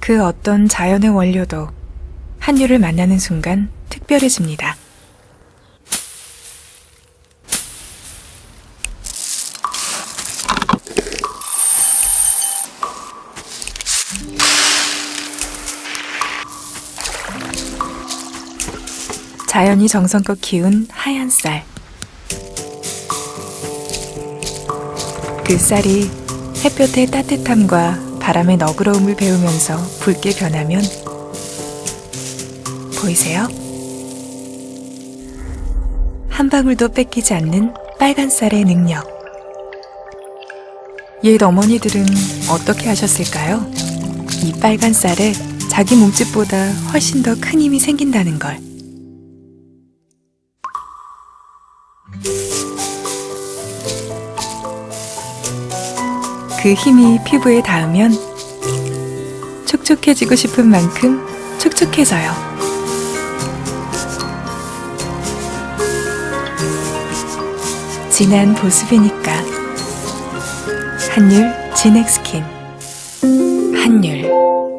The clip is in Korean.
그 어떤 자연의 원료도 한유를 만나는 순간 특별해집니다. 자연이 정성껏 키운 하얀 쌀. 그 쌀이 햇볕의 따뜻함과 바람의 너그러움을 배우면서 붉게 변하면 보이세요? 한 방울도 뺏기지 않는 빨간 쌀의 능력. 옛 어머니들은 어떻게 하셨을까요? 이 빨간 쌀에 자기 몸집보다 훨씬 더 큰 힘이 생긴다는 걸. 그 힘이 피부에 닿으면 촉촉해지고 싶은 만큼 촉촉해져요. 진한 보습이니까. 한율 진액 스킨. 한율.